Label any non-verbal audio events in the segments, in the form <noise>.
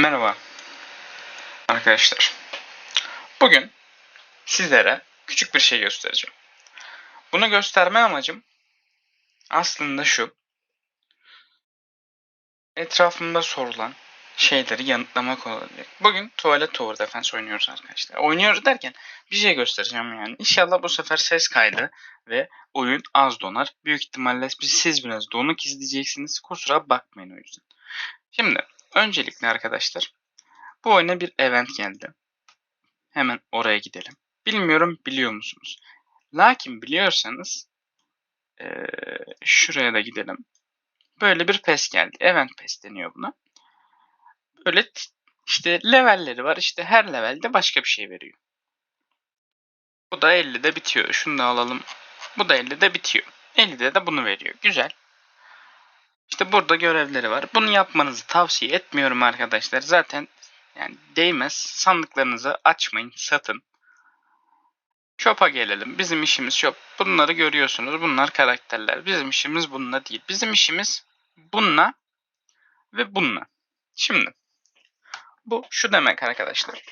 Merhaba arkadaşlar. Bugün sizlere küçük bir şey göstereceğim. Bunu gösterme amacım aslında şu. Etrafımda sorulan şeyleri yanıtlamak olacak. Bugün tuvalet tower defense oynuyoruz arkadaşlar. Oynuyoruz derken bir şey göstereceğim yani. İnşallah bu sefer ses kaydı ve oyun az donar. Büyük ihtimalle siz biraz donuk izleyeceksiniz. Kusura bakmayın o yüzden. Şimdi öncelikle arkadaşlar bu oyuna bir event geldi. Hemen oraya gidelim. Bilmiyorum biliyor musunuz? Lakin biliyorsanız eee, şuraya da gidelim. Böyle bir pes geldi. Event pes deniyor buna. Böyle işte levelleri var. İşte her levelde başka bir şey veriyor. Bu da 50'de bitiyor. Şunu da alalım. Bu da 50'de bitiyor. 50'de de bunu veriyor. Güzel. İşte burada görevleri var. Bunu yapmanızı tavsiye etmiyorum arkadaşlar. Zaten yani değmez. Sandıklarınızı açmayın, satın. Shop'a gelelim. Bizim işimiz shop. Bunları görüyorsunuz. Bunlar karakterler. Bizim işimiz bununla değil. Bizim işimiz bununla ve bununla. Şimdi bu şu demek arkadaşlar.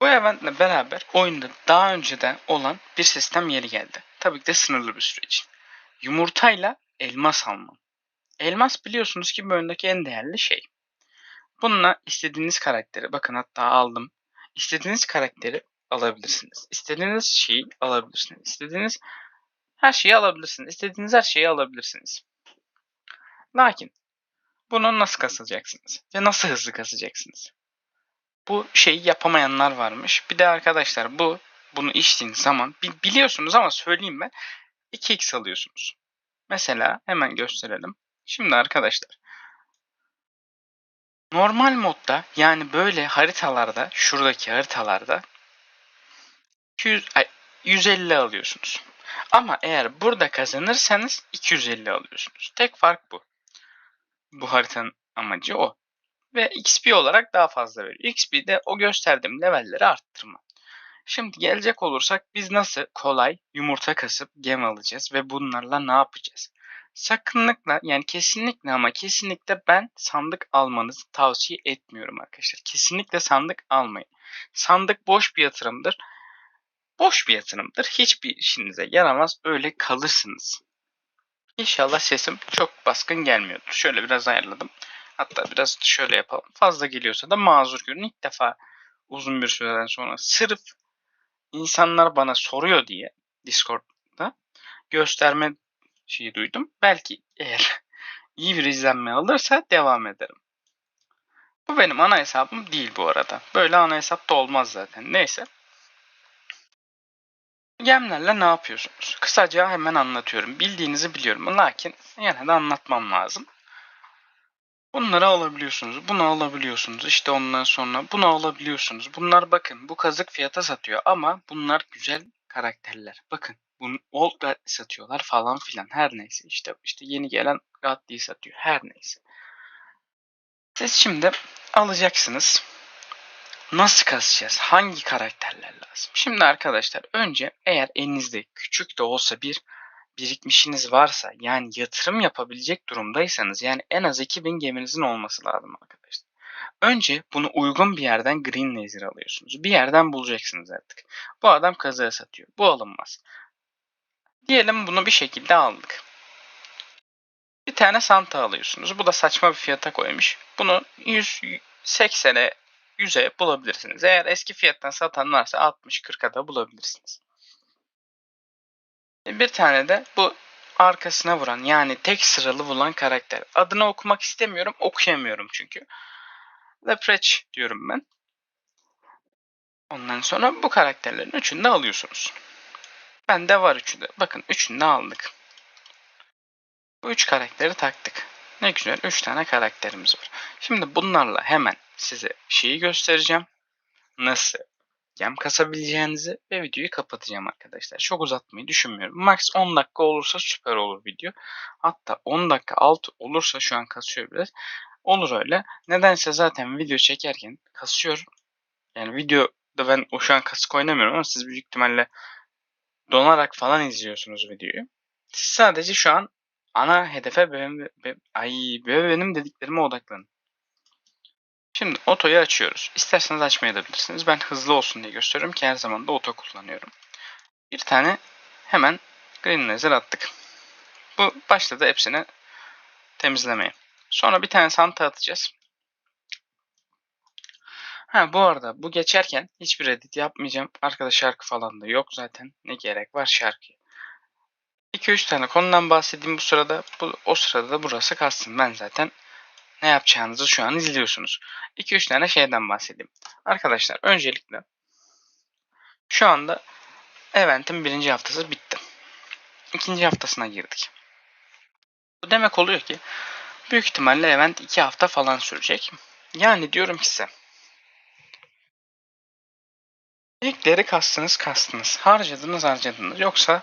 Bu eventle beraber oyunda daha önceden olan bir sistem yeri geldi. Tabii ki de sınırlı bir süre için. Yumurtayla elmas alma. Elmas biliyorsunuz ki bu oyundaki en değerli şey. Bununla istediğiniz karakteri, bakın hatta aldım. İstediğiniz karakteri alabilirsiniz. İstediğiniz şeyi alabilirsiniz. İstediğiniz her şeyi alabilirsiniz. İstediğiniz her şeyi alabilirsiniz. Lakin bunu nasıl kasacaksınız? Ve nasıl hızlı kasacaksınız? Bu şeyi yapamayanlar varmış. Bir de arkadaşlar bu bunu içtiğiniz zaman bi- biliyorsunuz ama söyleyeyim ben 2x alıyorsunuz. Mesela hemen gösterelim. Şimdi arkadaşlar normal modda yani böyle haritalarda şuradaki haritalarda 200, ay, 150 alıyorsunuz. Ama eğer burada kazanırsanız 250 alıyorsunuz. Tek fark bu. Bu haritanın amacı o. Ve XP olarak daha fazla veriyor. XP de o gösterdiğim levelleri arttırma. Şimdi gelecek olursak biz nasıl kolay yumurta kasıp gem alacağız ve bunlarla ne yapacağız? Sakınlıkla yani kesinlikle ama kesinlikle ben sandık almanızı tavsiye etmiyorum arkadaşlar. Kesinlikle sandık almayın. Sandık boş bir yatırımdır. Boş bir yatırımdır. Hiçbir işinize yaramaz. Öyle kalırsınız. İnşallah sesim çok baskın gelmiyordur. Şöyle biraz ayarladım. Hatta biraz şöyle yapalım. Fazla geliyorsa da mazur görün. İlk defa uzun bir süreden sonra sırf insanlar bana soruyor diye Discord'da gösterme şeyi duydum. Belki eğer <laughs> iyi bir izlenme alırsa devam ederim. Bu benim ana hesabım değil bu arada. Böyle ana hesap da olmaz zaten. Neyse. Gemlerle ne yapıyorsunuz? Kısaca hemen anlatıyorum. Bildiğinizi biliyorum. Lakin yine de anlatmam lazım. Bunları alabiliyorsunuz. Bunu alabiliyorsunuz. İşte ondan sonra bunu alabiliyorsunuz. Bunlar bakın bu kazık fiyata satıyor ama bunlar güzel karakterler. Bakın bunu old satıyorlar falan filan her neyse işte işte yeni gelen Godly'yi satıyor her neyse. Siz şimdi alacaksınız. Nasıl kasacağız? Hangi karakterler lazım? Şimdi arkadaşlar önce eğer elinizde küçük de olsa bir birikmişiniz varsa yani yatırım yapabilecek durumdaysanız yani en az 2000 geminizin olması lazım arkadaşlar. Önce bunu uygun bir yerden Green Laser alıyorsunuz. Bir yerden bulacaksınız artık. Bu adam kazığa satıyor. Bu alınmaz. Diyelim bunu bir şekilde aldık. Bir tane Santa alıyorsunuz. Bu da saçma bir fiyata koymuş. Bunu 180'e 100'e bulabilirsiniz. Eğer eski fiyattan satan varsa 60-40'a da bulabilirsiniz. Bir tane de bu arkasına vuran yani tek sıralı vuran karakter. Adını okumak istemiyorum. Okuyamıyorum çünkü. Leprechaun diyorum ben. Ondan sonra bu karakterlerin üçünü de alıyorsunuz. Bende var üçü de. Bakın üçünü de aldık. Bu üç karakteri taktık. Ne güzel üç tane karakterimiz var. Şimdi bunlarla hemen size şeyi göstereceğim. Nasıl gem kasabileceğinizi ve videoyu kapatacağım arkadaşlar. Çok uzatmayı düşünmüyorum. Max 10 dakika olursa süper olur video. Hatta 10 dakika alt olursa şu an kasıyor biraz. Olur öyle. Nedense zaten video çekerken kasıyor. Yani videoda ben şu an kasık oynamıyorum ama siz büyük ihtimalle donarak falan izliyorsunuz videoyu. Siz sadece şu an ana hedefe benim, be- ay be- benim dediklerime odaklanın. Şimdi otoyu açıyoruz. İsterseniz açmayabilirsiniz. Ben hızlı olsun diye gösteriyorum ki her zaman da oto kullanıyorum. Bir tane hemen green laser attık. Bu başladı hepsini temizlemeye. Sonra bir tane santa atacağız. Ha bu arada bu geçerken hiçbir edit yapmayacağım. Arkada şarkı falan da yok zaten. Ne gerek var şarkı. 2-3 tane konudan bahsedeyim bu sırada. Bu, o sırada da burası kalsın. Ben zaten ne yapacağınızı şu an izliyorsunuz. 2-3 tane şeyden bahsedeyim. Arkadaşlar öncelikle şu anda eventin birinci haftası bitti. İkinci haftasına girdik. Bu demek oluyor ki büyük ihtimalle event 2 hafta falan sürecek. Yani diyorum ki size Ekleri kastınız kastınız. Harcadınız harcadınız. Yoksa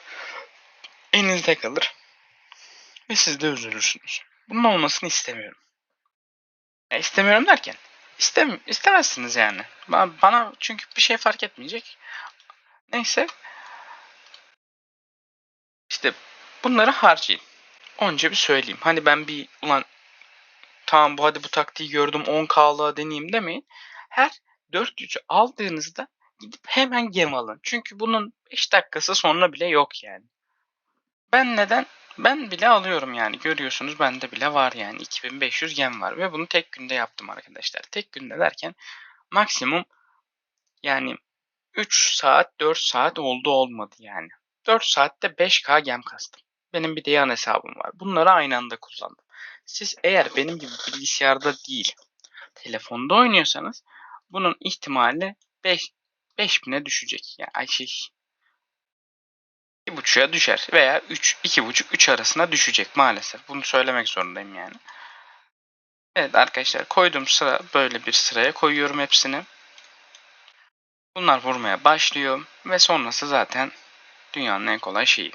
elinizde kalır. Ve siz de üzülürsünüz. Bunun olmasını istemiyorum. Ya istemiyorum derken istem istemezsiniz yani. Bana, bana çünkü bir şey fark etmeyecek. Neyse. İşte bunları harcayın. Onca bir söyleyeyim. Hani ben bir ulan tamam bu hadi bu taktiği gördüm 10K'lığa deneyeyim demeyin. Her 400'ü aldığınızda gidip hemen gem alın. Çünkü bunun 5 dakikası sonra bile yok yani. Ben neden? Ben bile alıyorum yani. Görüyorsunuz bende bile var yani. 2500 gem var ve bunu tek günde yaptım arkadaşlar. Tek günde derken maksimum yani 3 saat 4 saat oldu olmadı yani. 4 saatte 5k gem kastım. Benim bir de yan hesabım var. Bunları aynı anda kullandım. Siz eğer benim gibi bilgisayarda değil telefonda oynuyorsanız bunun ihtimali 5 5000'e düşecek. Yani şey 2.5'a düşer veya 3 2.5 3 arasına düşecek maalesef. Bunu söylemek zorundayım yani. Evet arkadaşlar koyduğum sıra böyle bir sıraya koyuyorum hepsini. Bunlar vurmaya başlıyor ve sonrası zaten dünyanın en kolay şeyi.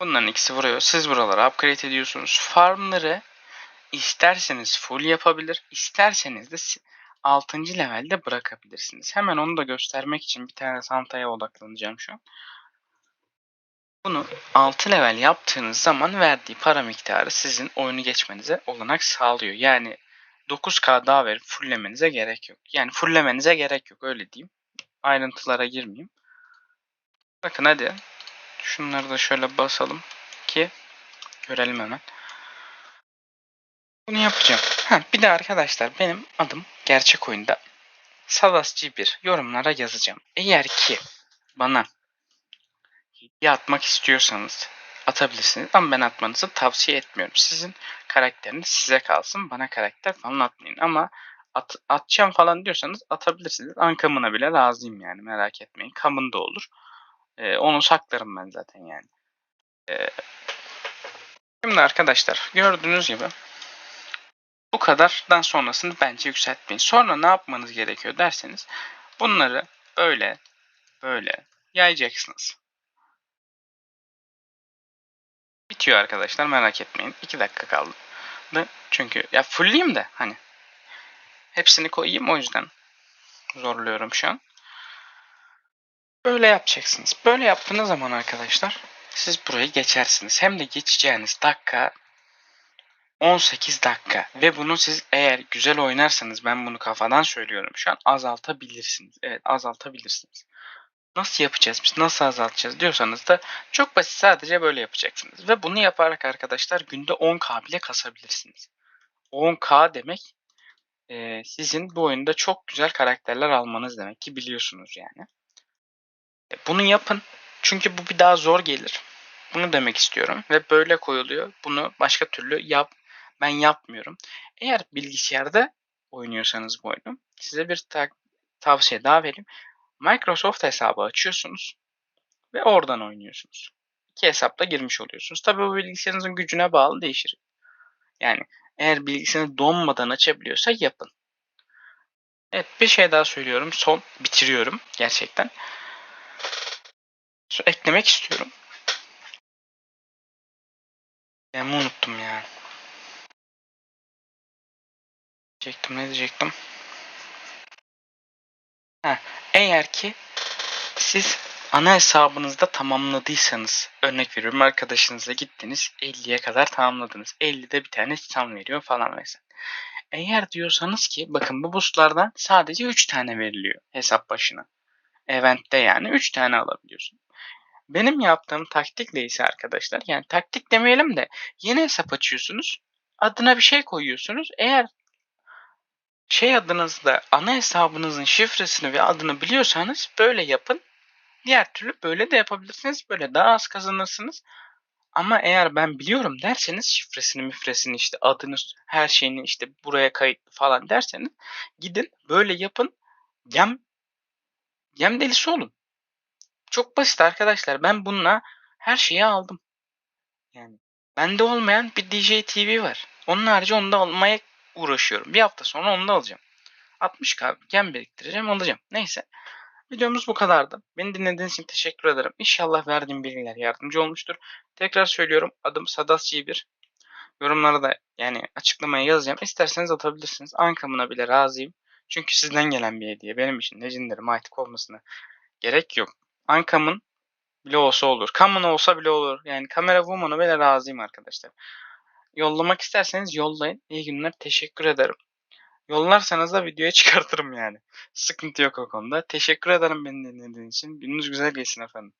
Bunların ikisi vuruyor. Siz buraları upgrade ediyorsunuz. Farmları isterseniz full yapabilir, isterseniz de 6. levelde bırakabilirsiniz. Hemen onu da göstermek için bir tane Santa'ya odaklanacağım şu an. Bunu 6 level yaptığınız zaman verdiği para miktarı sizin oyunu geçmenize olanak sağlıyor. Yani 9k daha verip fulllemenize gerek yok. Yani fulllemenize gerek yok öyle diyeyim. Ayrıntılara girmeyeyim. Bakın hadi. Şunları da şöyle basalım ki görelim hemen. Bunu yapacağım. Ha, bir de arkadaşlar benim adım gerçek oyunda Salasçı 1 yorumlara yazacağım. Eğer ki bana hediye atmak istiyorsanız atabilirsiniz ama ben atmanızı tavsiye etmiyorum. Sizin karakteriniz size kalsın. Bana karakter falan atmayın ama at, atacağım falan diyorsanız atabilirsiniz. Ankamına bile razıyım yani merak etmeyin. Kamında olur. Ee, onu saklarım ben zaten yani. Ee, şimdi arkadaşlar gördüğünüz gibi bu kadardan sonrasını bence yükseltmeyin. Sonra ne yapmanız gerekiyor derseniz bunları böyle böyle yayacaksınız. Bitiyor arkadaşlar merak etmeyin. 2 dakika kaldı. Çünkü ya fullleyeyim de hani hepsini koyayım o yüzden zorluyorum şu an. Böyle yapacaksınız. Böyle yaptığınız zaman arkadaşlar siz burayı geçersiniz. Hem de geçeceğiniz dakika 18 dakika ve bunu siz eğer güzel oynarsanız ben bunu kafadan söylüyorum şu an azaltabilirsiniz. Evet azaltabilirsiniz. Nasıl yapacağız biz nasıl azaltacağız diyorsanız da çok basit sadece böyle yapacaksınız. Ve bunu yaparak arkadaşlar günde 10k bile kasabilirsiniz. 10k demek e, sizin bu oyunda çok güzel karakterler almanız demek ki biliyorsunuz yani. E, bunu yapın çünkü bu bir daha zor gelir. Bunu demek istiyorum ve böyle koyuluyor. Bunu başka türlü yap ben yapmıyorum. Eğer bilgisayarda oynuyorsanız bu oyunu size bir ta- tavsiye daha vereyim. Microsoft hesabı açıyorsunuz ve oradan oynuyorsunuz. İki hesapla girmiş oluyorsunuz. Tabii bu bilgisayarınızın gücüne bağlı değişir. Yani eğer bilgisayarınız donmadan açabiliyorsa yapın. Evet bir şey daha söylüyorum. Son bitiriyorum gerçekten. Eklemek istiyorum. Ben unuttum ya. Diyecektim ne diyecektim? Ha, eğer ki siz ana hesabınızda tamamladıysanız örnek veriyorum arkadaşınızla gittiniz 50'ye kadar tamamladınız. 50'de bir tane tam veriyor falan mesela. Eğer diyorsanız ki bakın bu boostlardan sadece 3 tane veriliyor hesap başına. Event'te yani 3 tane alabiliyorsun. Benim yaptığım taktikle ise arkadaşlar yani taktik demeyelim de yeni hesap açıyorsunuz. Adına bir şey koyuyorsunuz. Eğer şey adınızda ana hesabınızın şifresini ve adını biliyorsanız böyle yapın. Diğer türlü böyle de yapabilirsiniz. Böyle daha az kazanırsınız. Ama eğer ben biliyorum derseniz şifresini müfresini işte adını her şeyini işte buraya kayıtlı falan derseniz gidin böyle yapın. Gem, gem delisi olun. Çok basit arkadaşlar. Ben bununla her şeyi aldım. Yani bende olmayan bir DJ TV var. Onun harici onu da almaya uğraşıyorum. Bir hafta sonra onu da alacağım. 60k gem biriktireceğim alacağım. Neyse. Videomuz bu kadardı. Beni dinlediğiniz için teşekkür ederim. İnşallah verdiğim bilgiler yardımcı olmuştur. Tekrar söylüyorum. Adım Sadat G1. Yorumlara da yani açıklamaya yazacağım. İsterseniz atabilirsiniz. Ankamına bile razıyım. Çünkü sizden gelen bir hediye. Benim için Legendary Mythic olmasına gerek yok. Ankamın bile olsa olur. Common olsa bile olur. Yani kamera woman'a bile razıyım arkadaşlar. Yollamak isterseniz yollayın. İyi günler. Teşekkür ederim. Yollarsanız da videoya <laughs> çıkartırım yani. Sıkıntı yok o konuda. Teşekkür ederim beni dinlediğiniz için. Gününüz güzel geçsin efendim.